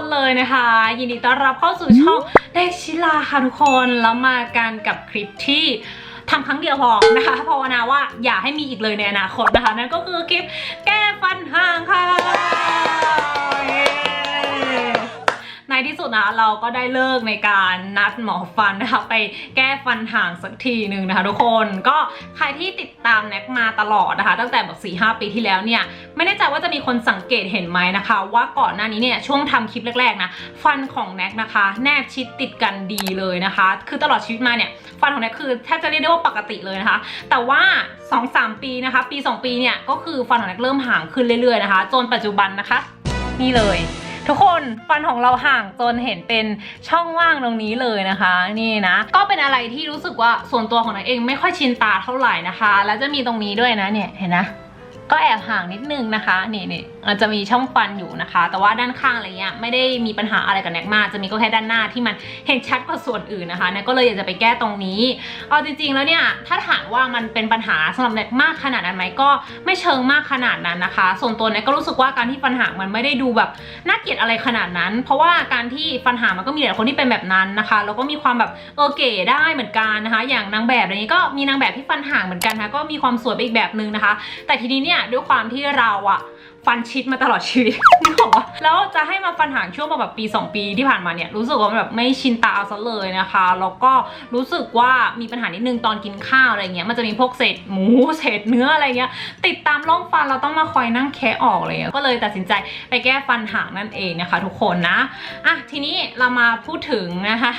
นเลยนะคะ ยินดีต้อนรับเข้าสู่ช่องเด็กชิลาค่ะทุกคน แล้วมากันกับคลิปที่ ทำครั้งเดียวพอนะคะภาวนาว่าอย่าให้มีอีกเลยในอนาคตนะคะนั่นก็คือคลิปแก้ฟันห่าง นะ เราก็ได้เลิกในการนัดหมอฟันนะคะไปแก้ฟันห่างสักทีหนึ่งนะคะทุกคนก็ใครที่ติดตามแน็กมาตลอดนะคะ ตั้งแต่แบบ4ีหปีที่แล้วเนี่ย ไม่แน่ใจว่าจะมีคนสังเกตเห็นไหมนะคะ ว่าก่อนหน้านี้เนี่ยช่วงทำคลิปแรกๆนะฟันของแน็กนะคะ แนบชิดติดกันดีเลยนะคะ คือตลอดชีวิตมาเนี่ยฟันของแน็กคือแทบจะเรียกได้ว่าปกติเลยนะคะ แต่ว่า 2-3 ปีนะคะ ปี 2 ปีเนี่ยก็คือฟันของแน็กเริ่มห่างขึ้นเรื่อยๆนะคะ จนปัจจุบันนะคะ นี่เลย ทุกคนฟันของเราห่างจนเห็นเป็นช่องว่างตรงนี้เลยนะคะ นี่นะ ก็เป็นอะไรที่รู้สึกว่าส่วนตัวของนักเองไม่ค่อยชินตาเท่าไหร่นะคะ แล้วจะมีตรงนี้ด้วยนะเนี่ยเห็นนะ ก็แอบห่างนิดนึงนะคะ นี่นี่ มันจะมีช่องฟันอยู่นะคะ แต่ว่าด้านข้างอะไรเงี้ยไม่ได้มีปัญหาอะไรกับแน็กมาก จะมีก็แค่ด้านหน้าที่มันเห็นชัดกว่าส่วนอื่นนะคะแน็กก็เลยอยากจะไปแก้ตรงนี้ เอาจริงๆแล้วเนี่ยถ้าถามว่ามันเป็นปัญหาสำหรับแน็กมากขนาดนั้นไหมก็ไม่เชิงมากขนาดนั้นนะคะ ส่วนตัวแน็กก็รู้สึกว่าการที่ฟันห่างมันไม่ได้ดูแบบน่าเกลียดอะไรขนาดนั้น เพราะว่าการที่ฟันห่างมันก็มีหลายคนที่เป็นแบบนั้นนะคะแล้วก็มีความแบบเออเก๋ได้เหมือนกันนะคะ อย่างนางแบบอะไรนี้ก็มีนางแบบที่ฟันห่างเหมือนกันนะคะก็มีความสวยไปอีกแบบนึงนะคะ แต่ทีนี้เนี่ยด้วยความที่เราอะ ฟันชิดมาตลอดชีวิตนึกออกปะแล้วจะให้มาฟันห่างช่วงมาแบบปี 2 ปีที่ผ่านมาเนี่ยรู้สึกว่าแบบไม่ชินตาเอาซะเลยนะคะแล้วก็รู้สึกว่ามีปัญหานิดนึงตอนกินข้าวอะไรเงี้ยมันจะมีพวกเศษหมูเศษเนื้ออะไรเงี้ยติดตามร่องฟันเราต้องมาคอยนั่งแคะออกเลยก็เลยตัดสินใจไปแก้ฟันห่างนั่นเองนะคะ ทุกคนนะอะทีนี้เรามาพูดถึงนะคะ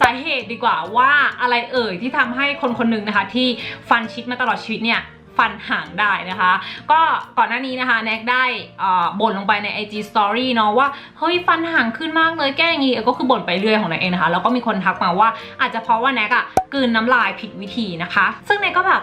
สาเหตุดีกว่าว่าอะไรเอ่ยที่ทำให้คนคนหนึ่งนะคะ ที่ฟันชิดมาตลอดชีวิตเนี่ย ฟันห่างได้นะคะ ก็ก่อนหน้านี้นะคะแน็กได้บ่นลงไปใน IG Story เนาะว่า เฮ้ยฟันห่างขึ้นมากเลยแก้อย่างงี้ก็คือบ่นไปเรื่อยของแน็กเองนะคะ แล้วก็มีคนทักมาว่าอาจจะเพราะว่าแน็กอะกลืนน้ำลายผิดวิธีนะคะ ซึ่งแน็กก็แบบ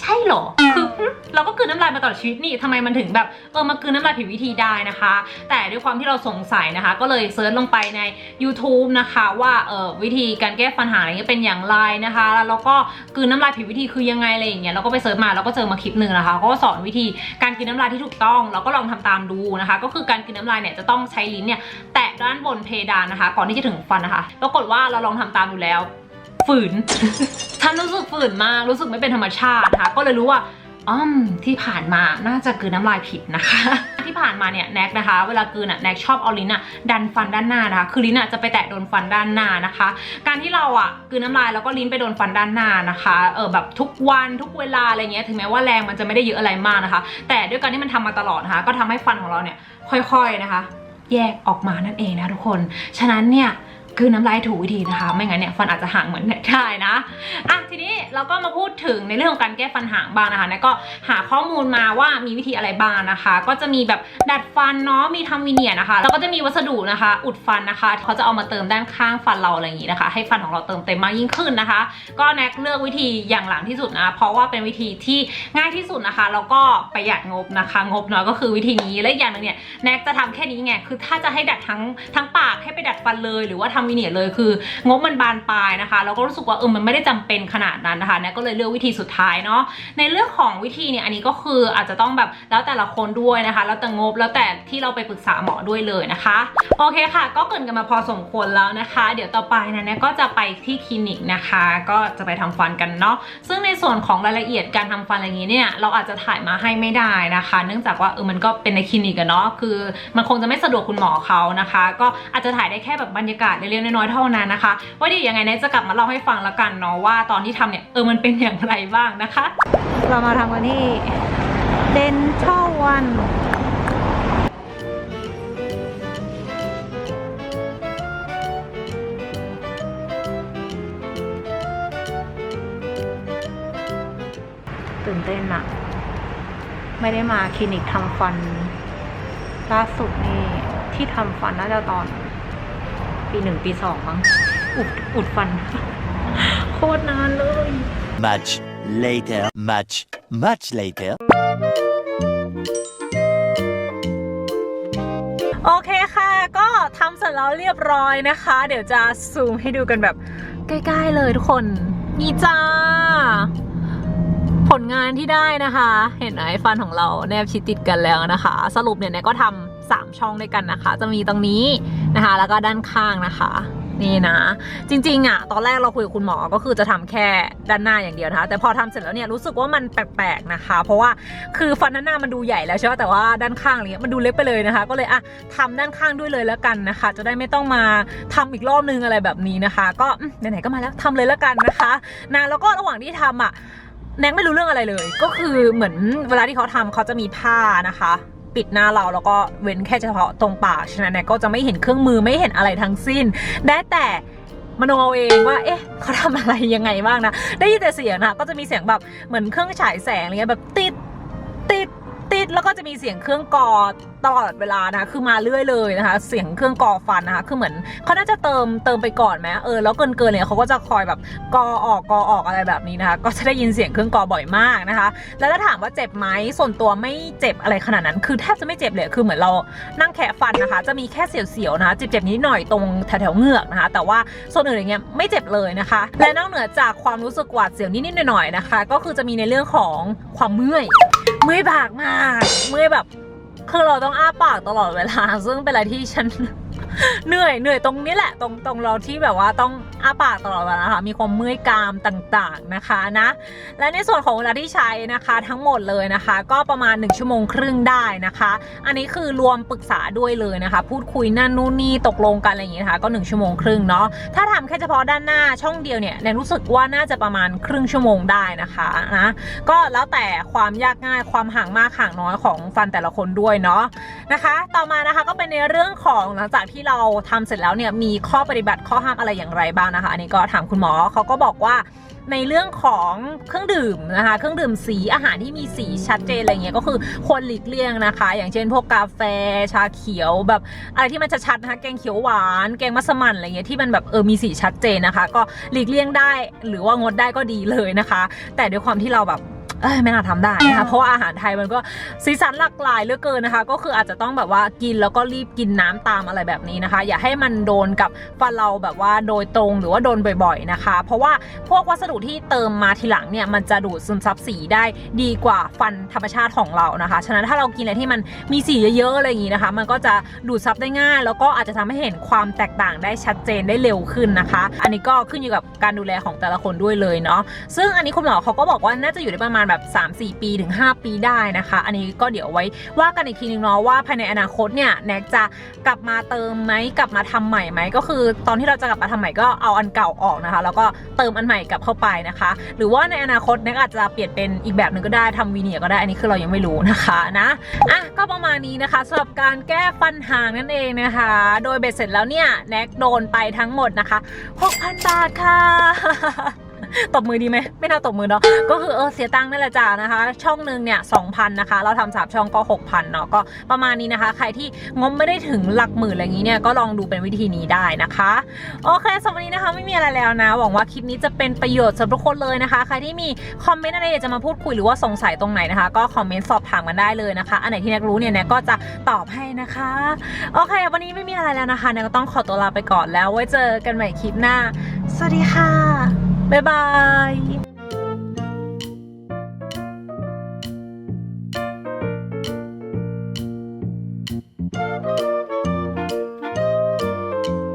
ใช่เหรอ คือเราก็กลืนน้ำลายมาตลอดชีวิตนี่ทำไมมันถึงแบบเออมากลืนน้ำลายผิดวิธีได้นะคะ แต่ด้วยความที่เราสงสัยนะคะ ก็เลยเซิร์ชลงไปใน YouTube นะคะว่าเออวิธีการแก้ฟันห่างอะไรเงี้ยเป็นอย่างไรนะคะ แล้วก็กลืนน้ำลายผิดวิธีคือยังไงอะไรอย่างเงี้ยเราก็ไปเซิร์ชมาแล้วก็เจอมาคลิปหนึ่งนะคะก็สอนวิธีการกินน้ำลายที่ถูกต้องเราก็ลองทำตามดูนะคะ ก็คือการกินน้ำลายเนี่ยจะต้องใช้ลิ้นเนี่ยแตะด้านบนเพดานนะคะ ก่อนที่จะถึงฟันนะคะปรากฏว่าเราลองทำตามดูแล้ว ฝืน ฉันรู้สึกฝืนมากรู้สึกไม่เป็นธรรมชาตินะคะก็เลยรู้ว่าอ้อมที่ผ่านมาน่าจะกืนน้ำลายผิดนะคะ ที่ผ่านมาเนี่ยแน็กนะคะ เวลากืนอะแน็กชอบเอาลิ้นอะดันฟันด้านหน้านะคะ คือลิ้นอะจะไปแตะโดนฟันด้านหน้านะคะ การที่เราอะกืนน้ำลายแล้วก็ลิ้นไปโดนฟันด้านหน้านะคะเออแบบทุกวันทุกเวลาอะไรเงี้ยถึงแม้ว่าแรงมันจะไม่ได้เยอะอะไรมากนะคะ แต่ด้วยการที่มันทำมาตลอดนะคะ ก็ทำให้ฟันของเราเนี่ยค่อย ๆนะคะ แยกออกมานั่นเองนะทุกคน ฉะนั้นเนี่ย คือน้ำลายถูกวิธีนะคะ ไม่งั้นเนี่ยฟันอาจจะห่างเหมือนแน็กได้นะอะทีนี้เราก็มาพูดถึงในเรื่องของการแก้ฟันห่างบ้างนะคะแน็กก็หาข้อมูลมาว่ามีวิธีอะไรบ้างนะคะ ก็จะมีแบบดัดฟันเนาะมีทำวีเนียนะคะแล้วก็จะมีวัสดุนะคะ อุดฟันนะคะเขาจะเอามาเติมด้านข้างฟันเราอะไรอย่างนี้นะคะ ให้ฟันของเราเติมเต็มมากยิ่งขึ้นนะคะ ก็แน็กเลือกวิธีอย่างหลังที่สุดนะเพราะว่าเป็นวิธีที่ง่ายที่สุดนะคะแล้วก็ประหยัดงบนะคะ งบน้อยก็คือวิธีนี้และอย่างหนึ่งเนี่ยแน็กจะทำแค่นี้ไงคือถ้าจะให้ดัดทั้งทั้งปากให้ไปดัดฟันเลย หรือว่าทำวีเนียร์เลยคืองบมันบานปลายนะคะแล้วก็รู้สึกว่าเออมันไม่ได้จำเป็นขนาดนั้นนะคะแน็กก็เลยเลือกวิธีสุดท้ายเนาะในเรื่องของวิธีเนี่ยอันนี้ก็คืออาจจะต้องแบบแล้วแต่ละคนด้วยนะคะ แล้วแต่งบแล้วแต่ที่เราไปปรึกษาหมอด้วยเลยนะคะโอเคค่ะ ก็เกินกันมาพอสมควรแล้วนะคะ เดี๋ยวต่อไปนะแน็กก็จะไปที่คลินิกนะคะ ก็จะไปทำฟันกันเนาะซึ่งในส่วนของรายละเอียดการทำฟันอะไรอย่างนี้เนี่ยเราอาจจะถ่ายมาให้ไม่ได้นะคะ เนื่องจากว่าเออมันก็เป็นในคลินิกอะเนาะคือมันคงจะไม่สะดวกคุณหมอเขานะคะ ก็อาจจะถ่ายได้แค่แบบบรรยากาศเล็กๆน้อยๆเท่านั้นนะคะว่าเดี๋ยวยังไงเนี่ยจะกลับมาเล่าให้ฟังแล้วกันเนาะว่าตอนที่ทำเนี่ยเออมันเป็นอย่างไรบ้างนะคะ เรามาทำกันที่เดนทัลวันตื่นเต้นอะไม่ได้มาคลินิกทำฟันล่าสุดนี่ที่ทำฟันน่าจะตอน ปีหนึ่งปีสองมั้งอุดอุดฟัน โคตรนานเลย Much later, much, much later. โอเคค่ะ ก็ทำเสร็จแล้วเรียบร้อยนะคะ เดี๋ยวจะซูมให้ดูกันแบบ ใกล้ๆเลยทุกคน นี่จ้า ผลงานที่ได้นะคะ เห็นไหมฟันของเราแนบชิดติดกันแล้วนะคะ สรุปเนี่ยเนี่ยก็ทำ สามช่องด้วยกันนะคะ จะมีตรงนี้นะคะ แล้วก็ด้านข้างนะคะนี่นะ จริงๆอะตอนแรกเราคุยกับคุณหมอก็คือจะทำแค่ด้านหน้าอย่างเดียวนะคะแต่พอทำเสร็จแล้วเนี่ยรู้สึกว่ามันแปลกๆนะคะ เพราะว่าคือฟันด้านหน้ามันดูใหญ่แล้วใช่ไหมแต่ว่าด้านข้างอะไรเงี้ยมันดูเล็กไปเลยนะคะ ก็เลยอะทำด้านข้างด้วยเลยแล้วกันนะคะ จะได้ไม่ต้องมาทำอีกรอบนึงอะไรแบบนี้นะคะ ก็ไหนๆก็มาแล้วทำเลยแล้วกันนะคะนะแล้วก็ระหว่างที่ทำอะแนกไม่รู้เรื่องอะไรเลย ก็คือเหมือนเวลาที่เขาทำเขาจะมีผ้านะคะ ปิดหน้าเราแล้วก็เว้นแค่เฉพาะตรงปากฉะนั้นแนกก็จะไม่เห็นเครื่องมือไม่เห็นอะไรทั้งสิ้น ได้แต่มโนเอาเองว่า เอ๊ะ เขาทำอะไรยังไงบ้างนะ ได้ยินแต่เสียงนะ ก็จะมีเสียงแบบเหมือนเครื่องฉายแสงอะไรเงี้ยแบบติด ติด ติดแล้วก็จะมีเสียงเครื่องกอตลอดเวลานะคะ คือมาเรื่อยเลยนะคะ เสียงเครื่องกอฟันนะคะ คือเหมือนเขาน่าจะเติมเติมไปก่อนไหมเออ แล้วเกินเกินเนี่ยเขาก็จะคอยแบบกอออกกอออกอะไรแบบนี้นะคะ ก็จะได้ยินเสียงเครื่องกอบ่อยมากนะคะ แล้วถ้าถามว่าเจ็บไหมส่วนตัวไม่เจ็บอะไรขนาดนั้น คือแทบจะไม่เจ็บเลย คือเหมือนเรานั่งแคะฟันนะคะ จะมีแค่เสียวๆนะคะ เจ็บๆนิดหน่อยตรงแถวๆเหงือกนะคะ แต่ว่าส่วนอื่นอย่างเงี้ยไม่เจ็บเลยนะคะ และนอกเหนือจากความรู้สึกหวาดเสียวนิดๆหน่อยๆนะคะ ก็คือจะมีในเรื่องของความเมื่อย เมื่อยปากมาก เมื่อยแบบ คือเราต้องอ้าปากตลอดเวลา ซึ่งเป็นอะไรที่ฉัน เหนื่อยเหนื่อยตรงนี้แหละ ตรงตรงเราที่แบบว่าต้องอ้าปากตลอดเวลานะคะมีความเมื่อยกรามต่างๆนะคะนะ และในส่วนของเวลาที่ใช้นะคะทั้งหมดเลยนะคะ ก็ประมาณ 1 ชั่วโมงครึ่งได้นะคะ อันนี้คือรวมปรึกษาด้วยเลยนะคะ พูดคุยนั่นนู่นนี่ตกลงกันอะไรอย่างงี้นะคะก็ 1 ชั่วโมงครึ่งเนาะถ้าทำแค่เฉพาะด้านหน้าช่องเดียวเนี่ยแนนรู้สึกว่าน่าจะประมาณครึ่งชั่วโมงได้นะคะนะก็แล้วแต่ความยากง่ายความห่างมากห่างน้อยของฟันแต่ละคนด้วยเนาะนะคะ ต่อมานะคะก็เป็นในเรื่องของหลังจากที่เราทำเสร็จแล้วเนี่ยมีข้อปฏิบัติข้อห้ามอะไรอย่างไรบ้างนะคะ อันนี้ก็ถามคุณหมอเขาก็บอกว่าในเรื่องของเครื่องดื่มนะคะ เครื่องดื่มสีอาหารที่มีสีชัดเจนอะไรเงี้ยก็คือควรหลีกเลี่ยงนะคะ อย่างเช่น พวกกาแฟชาเขียวแบบอะไรที่มันชัดๆนะคะแกงเขียวหวาน แกงมัสมั่นอะไรเงี้ยที่มันแบบเออมีสีชัดเจนนะคะ ก็หลีกเลี่ยงได้หรือว่างดได้ก็ดีเลยนะคะ แต่ด้วยความที่เราแบบ เอ้ยไม่น่าทำได้นะคะเพราะาอาหารไทยมันก็สีสันหลากหลายเหลือเกินนะคะ ก็คืออาจจะต้องแบบว่ากินแล้วก็รีบกินน้ำตามอะไรแบบนี้นะคะ อย่าให้มันโดนกับฟันเราแบบว่าโดยตรงหรือว่าโดนบ่อยๆนะคะ เพราะว่าพวกวัสดุที่เติมมาทีหลังเนี่ยมันจะดูดซึมซับสีได้ดีกว่าฟันธรรมชาติของเรานะคะ ฉะนั้นถ้าเรากินอะไรที่มันมีสีเยอะๆอะไรอย่างนี้นะคะ มันก็จะดูดซับได้ง่าย แล้วก็อาจจะทำให้เห็นความแตกต่างได้ชัดเจนได้เร็วขึ้นนะคะ อันนี้ก็ขึ้นอยู่กับการดูแลของแต่ละคนด้วยเลยเนาะซึ่งอันนี้คุณหมอเขาก็บอกว่าน่าจะอยู่ได้ประมาณแบบ 3-4 ปีถึง 5 ปีได้นะคะ อันนี้ก็เดี๋ยวไว้ว่ากันอีกทีนึงเนาะว่าภายในอนาคตเนี่ยแน็กจะกลับมาเติมไหมกลับมาทำใหม่ไหมก็คือ ตอนที่เราจะกลับมาทำใหม่ก็เอาอันเก่าออกนะคะ แล้วก็เติมอันใหม่กลับเข้าไปนะคะ หรือว่าในอนาคตแน็กอาจจะเปลี่ยนเป็นอีกแบบหนึ่งก็ได้ทำวีเนียก็ได้อันนี้คือเรายังไม่รู้นะคะนะอะก็ประมาณนี้นะคะสำหรับการแก้ฟันห่างนั่นเองนะคะ โดยเบ็ดเสร็จแล้วเนี่ยแน็กโดนไปทั้งหมดนะคะ6,000 บาทค่ะ ตบมือดีไหมไม่น่าตบมือเนาะก็คือเออเสียตังค์นั่นแหละจ้านะคะ ช่องหนึ่งเนี่ย2,000นนะคะ เราทำสามช่องก็6,000เนาะก็ประมาณนี้นะคะ ใครที่งบไม่ได้ถึงหลักหมื่นอะไรอย่างนี้เนี่ยก็ลองดูเป็นวิธีนี้ได้นะคะ โอเคสำหรับวันนี้นะคะไม่มีอะไรแล้วนะ หวังว่าคลิปนี้จะเป็นประโยชน์สำหรับทุกคนเลยนะคะ ใครที่มีคอมเมนต์อะไรอยากจะมาพูดคุยหรือว่าสงสัยตรงไหนนะคะ ก็คอมเมนต์สอบถามกันได้เลยนะคะ อันไหนที่นักรู้เนี่ยก็จะตอบให้นะคะโอเค วันนี้ไม่มีอะไรแล้วนะคะแนักก็ต้องขอตัวลาไปก่อนแล้วไว้เจอกันใหม่คลิปหน้า สวัสดีค่ะ บ๊ายบาย